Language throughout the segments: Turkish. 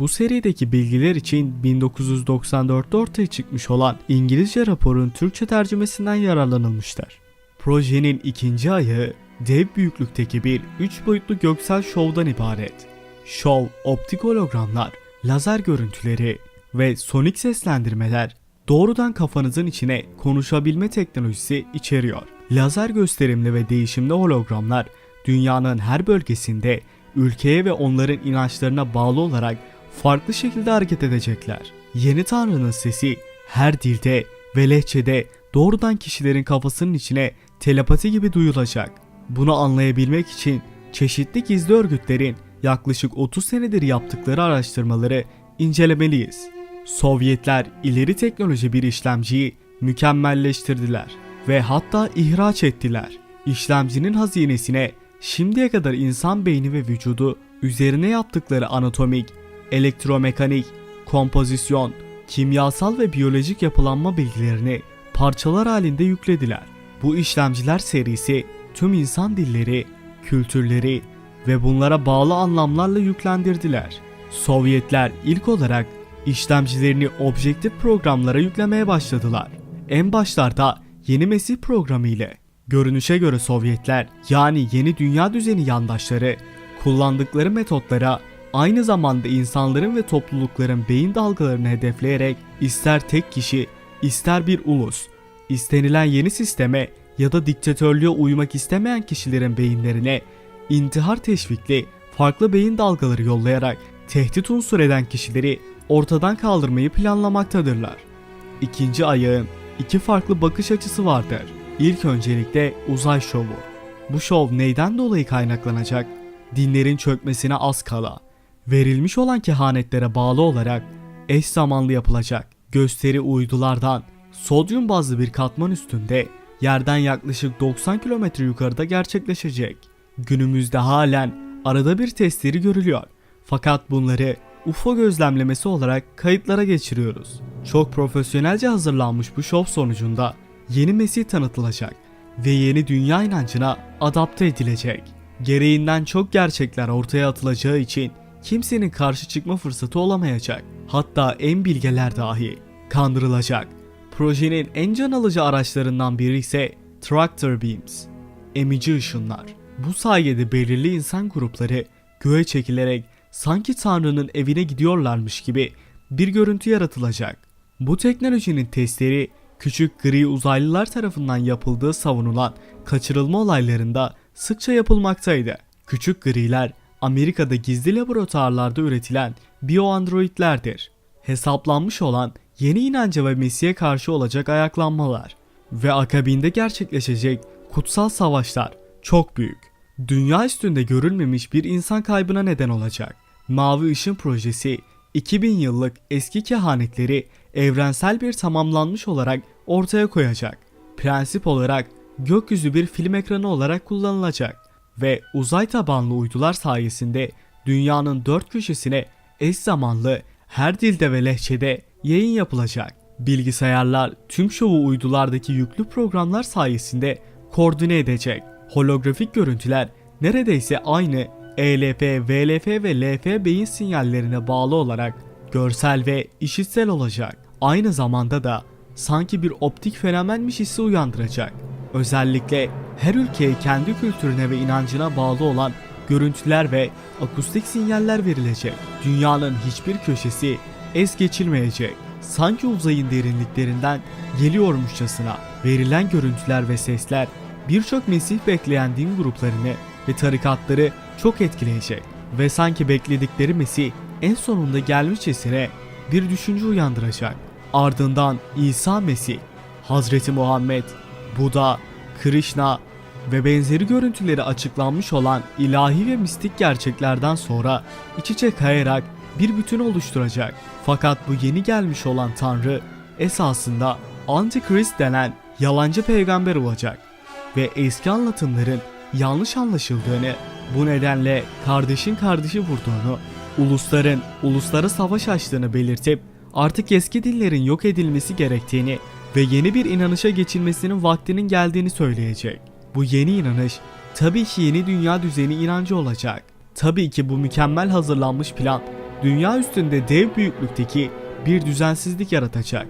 Bu serideki bilgiler için 1994'te ortaya çıkmış olan İngilizce raporun Türkçe tercümesinden yararlanılmıştır. Projenin ikinci ayağı dev büyüklükteki bir 3 boyutlu göksel şovdan ibaret. Şov, optik hologramlar, lazer görüntüleri ve sonik seslendirmeler doğrudan kafanızın içine konuşabilme teknolojisi içeriyor. Lazer gösterimli ve değişimli hologramlar dünyanın her bölgesinde ülkeye ve onların inançlarına bağlı olarak farklı şekilde hareket edecekler. Yeni Tanrı'nın sesi her dilde ve lehçede doğrudan kişilerin kafasının içine telepati gibi duyulacak. Bunu anlayabilmek için çeşitli gizli örgütlerin yaklaşık 30 senedir yaptıkları araştırmaları incelemeliyiz. Sovyetler ileri teknoloji bir işlemciyi mükemmelleştirdiler ve hatta ihraç ettiler. İşlemcinin hazinesine şimdiye kadar insan beyni ve vücudu üzerine yaptıkları anatomik, elektromekanik, kompozisyon, kimyasal ve biyolojik yapılanma bilgilerini parçalar halinde yüklediler. Bu işlemciler serisi tüm insan dilleri, kültürleri ve bunlara bağlı anlamlarla yüklendirdiler. Sovyetler ilk olarak işlemcilerini objektif programlara yüklemeye başladılar. En başlarda yeni Mesih programı ile görünüşe göre Sovyetler yani yeni dünya düzeni yandaşları kullandıkları metotlara aynı zamanda insanların ve toplulukların beyin dalgalarını hedefleyerek ister tek kişi ister bir ulus istenilen yeni sisteme ya da diktatörlüğe uymak istemeyen kişilerin beyinlerine intihar teşvikli farklı beyin dalgaları yollayarak tehdit unsur eden kişileri ortadan kaldırmayı planlamaktadırlar. İkinci ayağın iki farklı bakış açısı vardır. İlk öncelikle uzay şovu. Bu şov neyden dolayı kaynaklanacak? Dinlerin çökmesine az kala. Verilmiş olan kehanetlere bağlı olarak eş zamanlı yapılacak. Gösteri uydulardan sodyum bazlı bir katman üstünde yerden yaklaşık 90 kilometre yukarıda gerçekleşecek. Günümüzde halen arada bir testleri görülüyor. Fakat bunları UFO gözlemlemesi olarak kayıtlara geçiriyoruz. Çok profesyonelce hazırlanmış bu şov sonucunda yeni Mesih tanıtılacak ve yeni dünya inancına adapte edilecek. Gereğinden çok gerçekler ortaya atılacağı için kimsenin karşı çıkma fırsatı olamayacak. Hatta en bilgeler dahi kandırılacak. Projenin en can alıcı araçlarından biri ise Tractor Beams, emici ışınlar. Bu sayede belirli insan grupları göğe çekilerek sanki Tanrı'nın evine gidiyorlarmış gibi bir görüntü yaratılacak. Bu teknolojinin testleri küçük gri uzaylılar tarafından yapıldığı savunulan kaçırılma olaylarında sıkça yapılmaktaydı. Küçük griler Amerika'da gizli laboratuvarlarda üretilen bioandroidlerdir. Hesaplanmış olan yeni inanca ve Mesih'e karşı olacak ayaklanmalar ve akabinde gerçekleşecek kutsal savaşlar çok büyük. Dünya üstünde görülmemiş bir insan kaybına neden olacak. Mavi Işın projesi 2000 yıllık eski kehanetleri evrensel bir tamamlanmış olarak ortaya koyacak. Prensip olarak gökyüzü bir film ekranı olarak kullanılacak ve uzay tabanlı uydular sayesinde dünyanın dört köşesine eş zamanlı her dilde ve lehçede yayın yapılacak. Bilgisayarlar tüm şovu uydulardaki yüklü programlar sayesinde koordine edecek. Holografik görüntüler neredeyse aynı ELF, VLF ve LF beyin sinyallerine bağlı olarak görsel ve işitsel olacak. Aynı zamanda da sanki bir optik fenomenmiş hissi uyandıracak. Özellikle her ülkeye kendi kültürüne ve inancına bağlı olan görüntüler ve akustik sinyaller verilecek. Dünyanın hiçbir köşesi es geçilmeyecek. Sanki uzayın derinliklerinden geliyormuşçasına verilen görüntüler ve sesler birçok Mesih bekleyen din gruplarını ve tarikatları çok etkileyecek ve sanki bekledikleri Mesih en sonunda gelmişçesine bir düşünce uyandıracak. Ardından İsa Mesih, Hazreti Muhammed, Buda, Krishna ve benzeri görüntüleri açıklanmış olan ilahi ve mistik gerçeklerden sonra iç içe kayarak bir bütün oluşturacak. Fakat bu yeni gelmiş olan Tanrı esasında Antikrist denen yalancı peygamber olacak ve eski anlatımların yanlış anlaşıldığını Bu nedenle kardeşin kardeşi vurduğunu, ulusların uluslara savaş açtığını belirtip artık eski dillerin yok edilmesi gerektiğini ve yeni bir inanışa geçilmesinin vaktinin geldiğini söyleyecek. Bu yeni inanış tabii ki yeni dünya düzeni inancı olacak. Tabii ki bu mükemmel hazırlanmış plan dünya üstünde dev büyüklükteki bir düzensizlik yaratacak.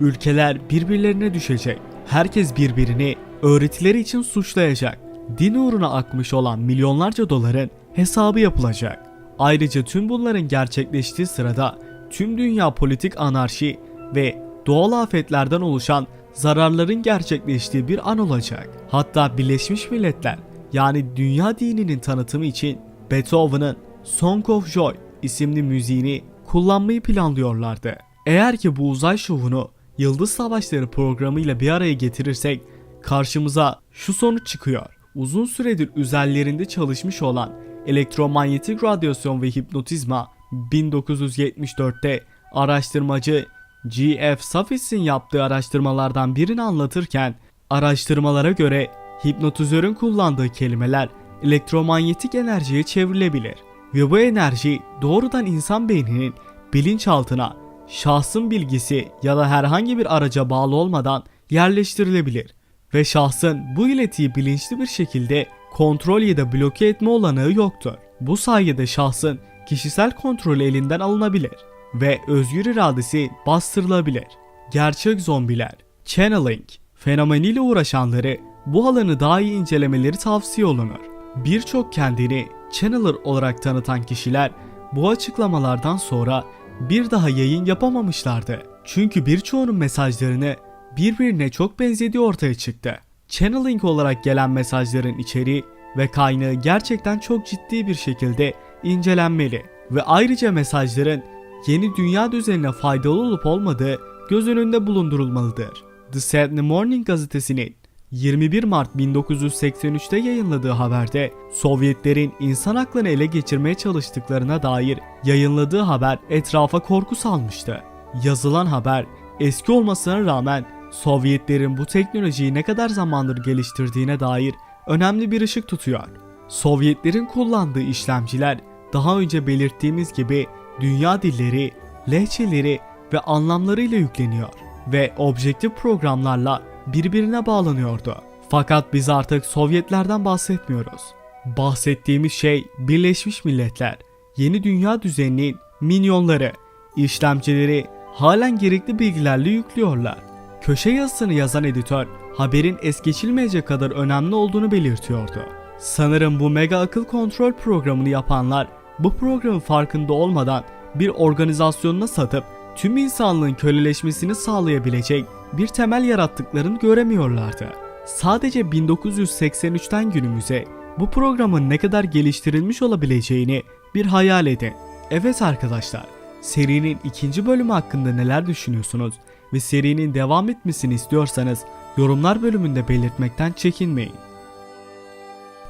Ülkeler birbirlerine düşecek. Herkes birbirini öğretileri için suçlayacak. Din uğruna akmış olan milyonlarca doların hesabı yapılacak. Ayrıca tüm bunların gerçekleştiği sırada tüm dünya politik anarşi ve doğal afetlerden oluşan zararların gerçekleştiği bir an olacak. Hatta Birleşmiş Milletler yani dünya dininin tanıtımı için Beethoven'ın Song of Joy isimli müziğini kullanmayı planlıyorlardı. Eğer ki bu uzay şovunu Yıldız Savaşları programıyla bir araya getirirsek karşımıza şu sonuç çıkıyor. Uzun süredir üzerlerinde çalışmış olan elektromanyetik radyasyon ve hipnotizma 1974'te araştırmacı G.F. Safis'in yaptığı araştırmalardan birini anlatırken araştırmalara göre hipnotizörün kullandığı kelimeler elektromanyetik enerjiye çevrilebilir ve bu enerji doğrudan insan beyninin bilinçaltına şahsın bilgisi ya da herhangi bir araca bağlı olmadan yerleştirilebilir ve şahsın bu iletiyi bilinçli bir şekilde kontrol ya da bloke etme olanağı yoktur. Bu sayede şahsın kişisel kontrolü elinden alınabilir ve özgür iradesi bastırılabilir. Gerçek zombiler, channeling fenomeniyle uğraşanları bu alanı daha iyi incelemeleri tavsiye olunur. Birçok kendini channeler olarak tanıtan kişiler bu açıklamalardan sonra bir daha yayın yapamamışlardı. Çünkü birçoğunun mesajlarını birbirine çok benzediği ortaya çıktı. Channeling olarak gelen mesajların içeriği ve kaynağı gerçekten çok ciddi bir şekilde incelenmeli ve ayrıca mesajların yeni dünya düzenine faydalı olup olmadığı göz önünde bulundurulmalıdır. The Sydney Morning gazetesinin 21 Mart 1983'te yayınladığı haberde Sovyetlerin insan aklını ele geçirmeye çalıştıklarına dair yayınladığı haber etrafa korku salmıştı. Yazılan haber eski olmasına rağmen Sovyetlerin bu teknolojiyi ne kadar zamandır geliştirdiğine dair önemli bir ışık tutuyor. Sovyetlerin kullandığı işlemciler daha önce belirttiğimiz gibi dünya dilleri, lehçeleri ve anlamlarıyla yükleniyor ve objektif programlarla birbirine bağlanıyordu. Fakat biz artık Sovyetlerden bahsetmiyoruz. Bahsettiğimiz şey Birleşmiş Milletler, yeni dünya düzeninin minyonları, işlemcileri halen gerekli bilgilerle yüklüyorlar. Köşe yazısını yazan editör haberin es geçilmeyecek kadar önemli olduğunu belirtiyordu. Sanırım bu mega akıl kontrol programını yapanlar bu programın farkında olmadan bir organizasyonuna satıp tüm insanlığın köleleşmesini sağlayabilecek bir temel yarattıklarını göremiyorlardı. Sadece 1983'ten günümüze bu programın ne kadar geliştirilmiş olabileceğini bir hayal edin. Evet arkadaşlar, serinin ikinci bölümü hakkında neler düşünüyorsunuz ve serinin devam etmesini istiyorsanız yorumlar bölümünde belirtmekten çekinmeyin.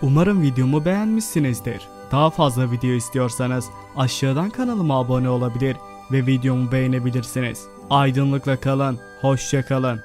Umarım videomu beğenmişsinizdir. Daha fazla video istiyorsanız aşağıdan kanalıma abone olabilir ve videomu beğenebilirsiniz. Aydınlıkla kalın, hoşça kalın.